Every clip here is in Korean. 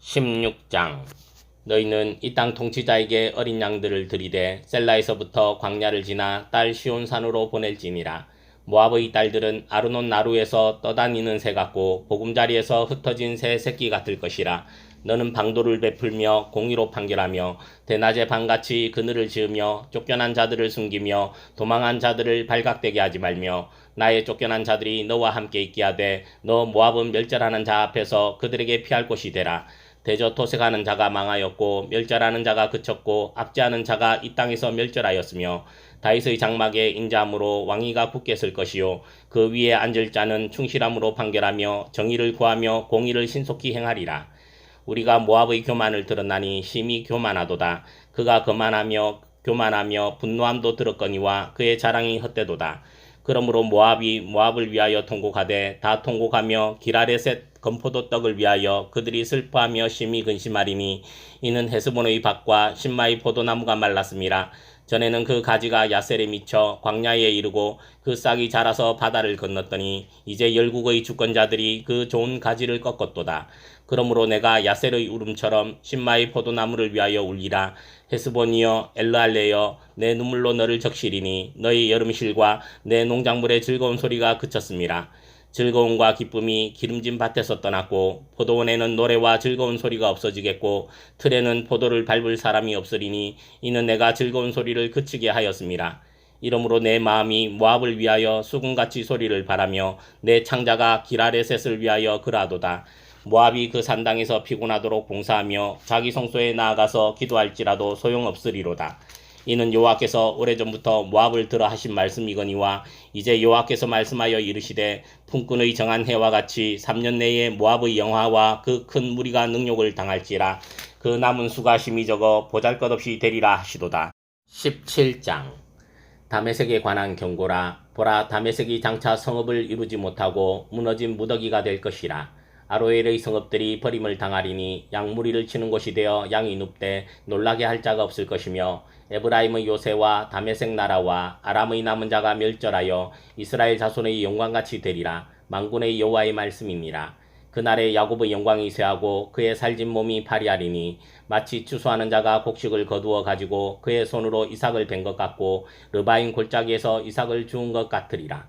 16장. 너희는 이 땅 통치자에게 어린 양들을 들이되 셀라에서부터 광야를 지나 딸 시온산으로 보낼지니라. 모압의 딸들은 아르논 나루에서 떠다니는 새 같고 보금자리에서 흩어진 새 새끼 같을 것이라. 너는 방도를 베풀며 공의로 판결하며 대낮에 밤같이 그늘을 지으며 쫓겨난 자들을 숨기며 도망한 자들을 발각되게 하지 말며 나의 쫓겨난 자들이 너와 함께 있게 하되 너 모압은 멸절하는 자 앞에서 그들에게 피할 곳이 되라 대저 토색 하는 자가 망하였고 멸절하는 자가 그쳤고 압제하는 자가 이 땅에서 멸절하였으며 다윗의 장막에 인자함으로 왕위가 설 것이요. 그 위에 앉을 자는 충실함으로 판결하며 정의를 구하며 공의를 신속히 행하리라. 우리가 모압의 교만을 들었나니 심히 교만하도다. 그가 거만하며 교만하며 분노함도 들었거니와 그의 자랑이 헛되도다. 그러므로 모압이 모압을 위하여 통곡하되 다 통곡하며 기라레셋 건포도 떡을 위하여 그들이 슬퍼하며 심히 근심하리니 이는 헤스본의 밭과 신마의 포도나무가 말랐음이라 전에는 그 가지가 야셀에 미쳐 광야에 이르고 그 싹이 자라서 바다를 건넜더니 이제 열국의 주권자들이 그 좋은 가지를 꺾었도다. 그러므로 내가 야셀의 울음처럼 신마의 포도나무를 위하여 울리라. 헤스본이여 엘르알레여 내 눈물로 너를 적시리니 너희 여름실과 내 농작물의 즐거운 소리가 그쳤습니다. 즐거움과 기쁨이 기름진 밭에서 떠났고 포도원에는 노래와 즐거운 소리가 없어지겠고 틀에는 포도를 밟을 사람이 없으리니 이는 내가 즐거운 소리를 그치게 하였습니다. 이러므로 내 마음이 모압을 위하여 수군같이 소리를 바라며 내 창자가 기라레셋을 위하여 그라도다. 모압이 그 산당에서 피곤하도록 봉사하며 자기 성소에 나아가서 기도할지라도 소용없으리로다. 이는 여호와께서 오래전부터 모압을 들어 하신 말씀이거니와 이제 여호와께서 말씀하여 이르시되 품꾼의 정한 해와 같이 3년 내에 모압의 영화와 그 큰 무리가 능욕을 당할지라 그 남은 수가 심히 적어 보잘것없이 되리라 하시도다. 17장 다메섹에 관한 경고라 보라 다메섹이 장차 성읍을 이루지 못하고 무너진 무더기가 될 것이라 아로엘의 성읍들이 버림을 당하리니 양무리를 치는 곳이 되어 양이 눕되 놀라게 할 자가 없을 것이며 에브라임의 요새와 다메섹 나라와 아람의 남은 자가 멸절하여 이스라엘 자손의 영광같이 되리라. 망군의 여호와의 말씀이니라 그날에 야곱의 영광이 쇠하고 그의 살진 몸이 파리하리니 마치 추수하는 자가 곡식을 거두어 가지고 그의 손으로 이삭을 벤것 같고 르바인 골짜기에서 이삭을 주운 것 같으리라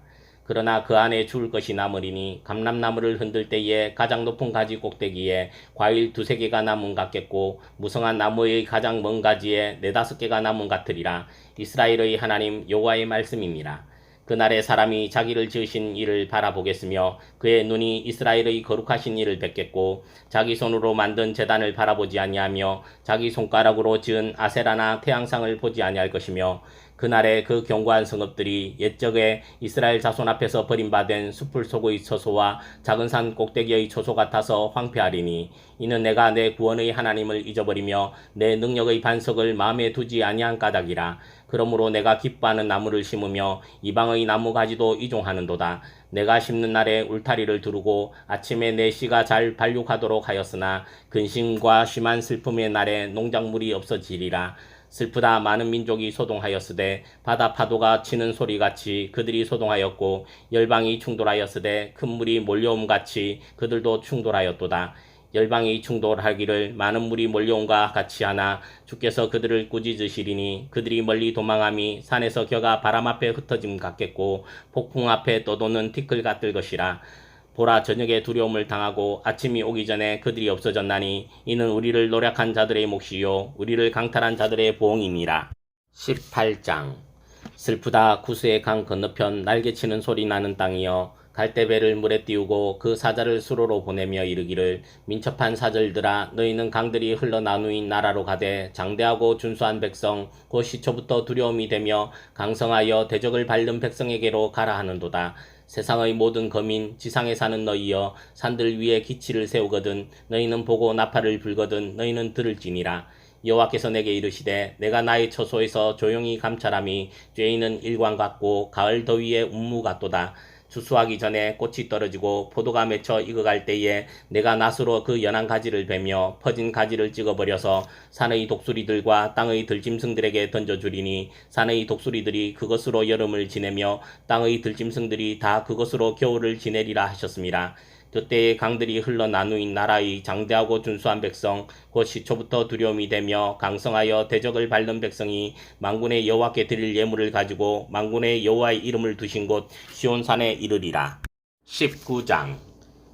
그러나 그 안에 주울 것이 남으리니 감람나무를 흔들 때에 가장 높은 가지 꼭대기에 과일 두세 개가 남은 같겠고 무성한 나무의 가장 먼 가지에 네다섯 개가 남은 같으리라. 이스라엘의 하나님 여호와의 말씀이니라 그날에 사람이 자기를 지으신 이를 바라보겠으며 그의 눈이 이스라엘의 거룩하신 이를 뵙겠고 자기 손으로 만든 재단을 바라보지 아니하며 자기 손가락으로 지은 아세라나 태양상을 보지 아니할 것이며 그날에 그 견고한 성읍들이 옛적에 이스라엘 자손 앞에서 버림받은 숲을 속의 처소와 작은 산 꼭대기의 초소 같아서 황폐하리니 이는 내가 내 구원의 하나님을 잊어버리며 내 능력의 반석을 마음에 두지 아니한 까닭이라. 그러므로 내가 기뻐하는 나무를 심으며 이방의 나무 가지도 이종하는도다. 내가 심는 날에 울타리를 두르고 아침에 내 씨가 잘 발육하도록 하였으나 근심과 심한 슬픔의 날에 농작물이 없어지리라 슬프다 많은 민족이 소동하였으되 바다 파도가 치는 소리같이 그들이 소동하였고 열방이 충돌하였으되 큰 물이 몰려옴 같이 그들도 충돌하였도다. 열방이 충돌하기를 많은 물이 몰려온과 같이 하나 주께서 그들을 꾸짖으시리니 그들이 멀리 도망함이 산에서 겨가 바람 앞에 흩어짐 같겠고 폭풍 앞에 떠도는 티끌 같을 것이라 보라 저녁에 두려움을 당하고 아침이 오기 전에 그들이 없어졌나니 이는 우리를 노력한 자들의 몫이요 우리를 강탈한 자들의 보응임이라. 18장 슬프다 구스의 강 건너편 날개치는 소리 나는 땅이여 갈대배를 물에 띄우고 그 사자를 수로로 보내며 이르기를 민첩한 사절들아 너희는 강들이 흘러나누인 나라로 가되 장대하고 준수한 백성 곧 시초부터 두려움이 되며 강성하여 대적을 밟는 백성에게로 가라 하는도다 세상의 모든 거민 지상에 사는 너희여 산들 위에 기치를 세우거든 너희는 보고 나팔을 불거든 너희는 들을지니라. 여호와께서 내게 이르시되 내가 나의 처소에서 조용히 감찰함이 죄인은 일광 같고 가을 더위에 운무 같도다 추수하기 전에 꽃이 떨어지고 포도가 맺혀 익어갈 때에 내가 낫으로 그 연한 가지를 베며 퍼진 가지를 찍어버려서 산의 독수리들과 땅의 들짐승들에게 던져주리니 산의 독수리들이 그것으로 여름을 지내며 땅의 들짐승들이 다 그것으로 겨울을 지내리라 하셨습니다. 그때의 강들이 흘러 나누인 나라의 장대하고 준수한 백성 곧 시초부터 두려움이 되며 강성하여 대적을 밟는 백성이 망군의 여호와께 드릴 예물을 가지고 망군의 여호와의 이름을 두신 곳 시온산에 이르리라. 19장.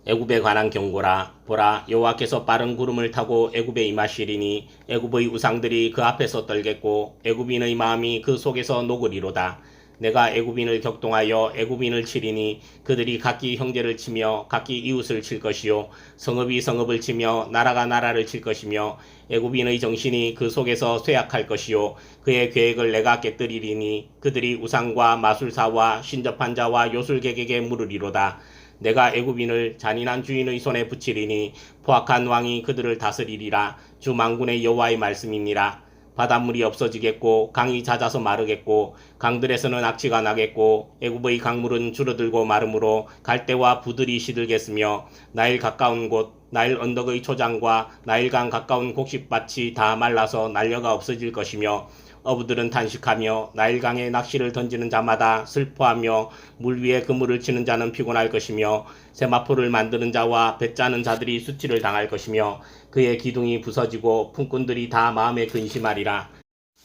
애굽에 관한 경고라. 보라 여호와께서 빠른 구름을 타고 애굽에 임하시리니 애굽의 우상들이 그 앞에서 떨겠고 애굽인의 마음이 그 속에서 녹으리로다 내가 애굽인을 격동하여 애굽인을 치리니 그들이 각기 형제를 치며 각기 이웃을 칠 것이요. 성읍이 성읍을 치며 나라가 나라를 칠 것이며 애굽인의 정신이 그 속에서 쇠약할 것이요. 그의 계획을 내가 깨뜨리리니 그들이 우상과 마술사와 신접한 자와 요술객에게 물으리로다. 내가 애굽인을 잔인한 주인의 손에 붙이리니 포악한 왕이 그들을 다스리리라. 주 망군의 여호와의 말씀이니라 바닷물이 없어지겠고 강이 잦아서 마르겠고 강들에서는 악취가 나겠고 애굽의 강물은 줄어들고 마름으로 갈대와 부들이 시들겠으며 나일 가까운 곳 나일 언덕의 초장과 나일강 가까운 곡식밭이 다 말라서 날려가 없어질 것이며 어부들은 탄식하며 나일강에 낚시를 던지는 자마다 슬퍼하며 물 위에 그물을 치는 자는 피곤할 것이며 세마포를 만드는 자와 배 짜는 자들이 수치를 당할 것이며 그의 기둥이 부서지고 품꾼들이 다 마음에 근심하리라.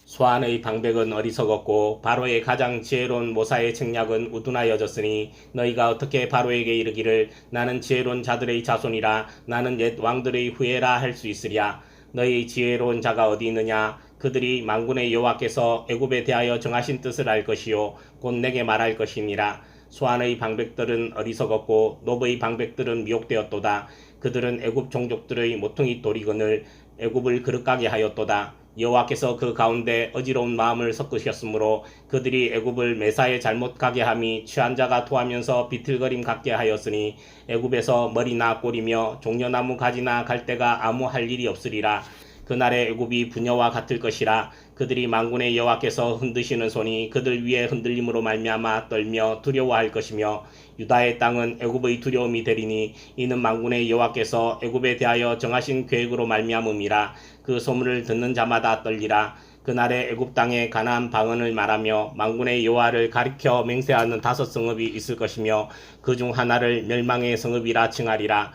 소안의 방백은 어리석었고 바로의 가장 지혜로운 모사의 책략은 우둔하여졌으니 너희가 어떻게 바로에게 이르기를 나는 지혜로운 자들의 자손이라 나는 옛 왕들의 후예라 할 수 있으랴. 너희 지혜로운 자가 어디 있느냐? 그들이 망군의 여호와께서 애굽에 대하여 정하신 뜻을 알 것이요 곧 내게 말할 것이니라. 소안의 방백들은 어리석었고 노브의 방백들은 미혹되었도다 그들은 애굽 종족들의 모퉁이 돌이건을 애굽을 그릇가게 하였도다. 여호와께서 그 가운데 어지러운 마음을 섞으셨으므로 그들이 애굽을 매사에 잘못 가게 함이 취한 자가 토하면서 비틀거림 갖게 하였으니 애굽에서 머리나 꼬리며 종려나무 가지나 갈대가 아무 할 일이 없으리라. 그날의 애굽이 부녀와 같을 것이라 그들이 망군의 여호와께서 흔드시는 손이 그들 위에 흔들림으로 말미암아 떨며 두려워할 것이며 유다의 땅은 애굽의 두려움이 되리니 이는 망군의 여호와께서 애굽에 대하여 정하신 계획으로 말미암음이라 그 소문을 듣는 자마다 떨리라. 그날에 애굽 땅에 가나안 방언을 말하며 망군의 여호와를 가리켜 맹세하는 다섯 성읍이 있을 것이며 그 중 하나를 멸망의 성읍이라 칭하리라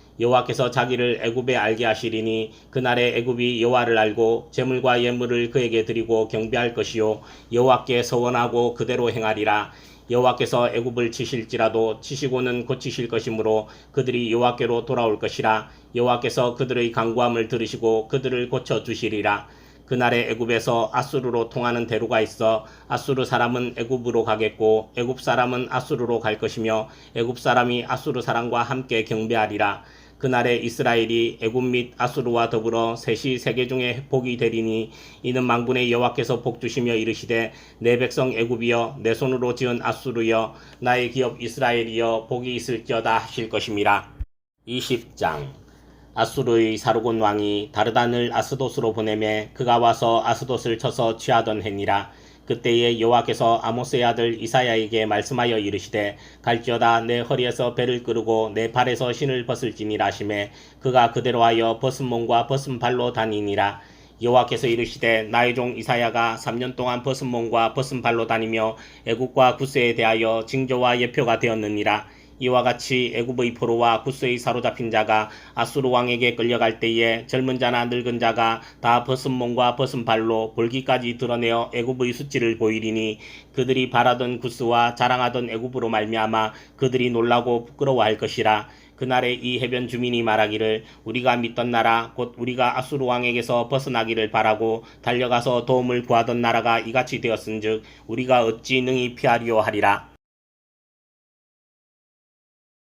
여호와께서 자기를 애굽에 알게 하시리니 그날에 애굽이 여호와를 알고 재물과 예물을 그에게 드리고 경배할 것이요 여호와께 서원하고 그대로 행하리라. 여호와께서 애굽을 치실지라도 치시고는 고치실 것이므로 그들이 여호와께로 돌아올 것이라. 여호와께서 그들의 강구함을 들으시고 그들을 고쳐 주시리라. 그날에 애굽에서 아수르로 통하는 대로가 있어 아수르 사람은 애굽으로 가겠고 애굽 사람은 아수르로 갈 것이며 애굽 사람이 아수르 사람과 함께 경배하리라 그날에 이스라엘이 애굽 및 아수르와 더불어 셋이 세계 중에 복이 되리니 이는 망군의 여호와께서 복 주시며 이르시되 내 백성 애굽이여 내 손으로 지은 아수르여 나의 기업 이스라엘이여 복이 있을지어다 하실 것임이라 20장. 아수르의 사르곤 왕이 다르단을 아스돗으로 보내매 그가 와서 아스돗을 쳐서 취하던 해니라 그때에 여호와께서 아모스의 아들 이사야에게 말씀하여 이르시되 갈지어다 내 허리에서 배를 끄르고 내 발에서 신을 벗을지니라 하심에 그가 그대로 하여 벗은 몸과 벗은 발로 다니니라. 여호와께서 이르시되 나의 종 이사야가 3년 동안 벗은 몸과 벗은 발로 다니며 애국과 구스에 대하여 징조와 예표가 되었느니라 이와 같이 애굽의 포로와 구스의 사로잡힌 자가 아수르 왕에게 끌려갈 때에 젊은 자나 늙은 자가 다 벗은 몸과 벗은 발로 볼기까지 드러내어 애굽의 수치를 보이리니 그들이 바라던 구스와 자랑하던 애굽으로 말미암아 그들이 놀라고 부끄러워할 것이라. 그날에 이 해변 주민이 말하기를 우리가 믿던 나라 곧 우리가 아수르 왕에게서 벗어나기를 바라고 달려가서 도움을 구하던 나라가 이같이 되었은즉 우리가 어찌 능히 피하리오 하리라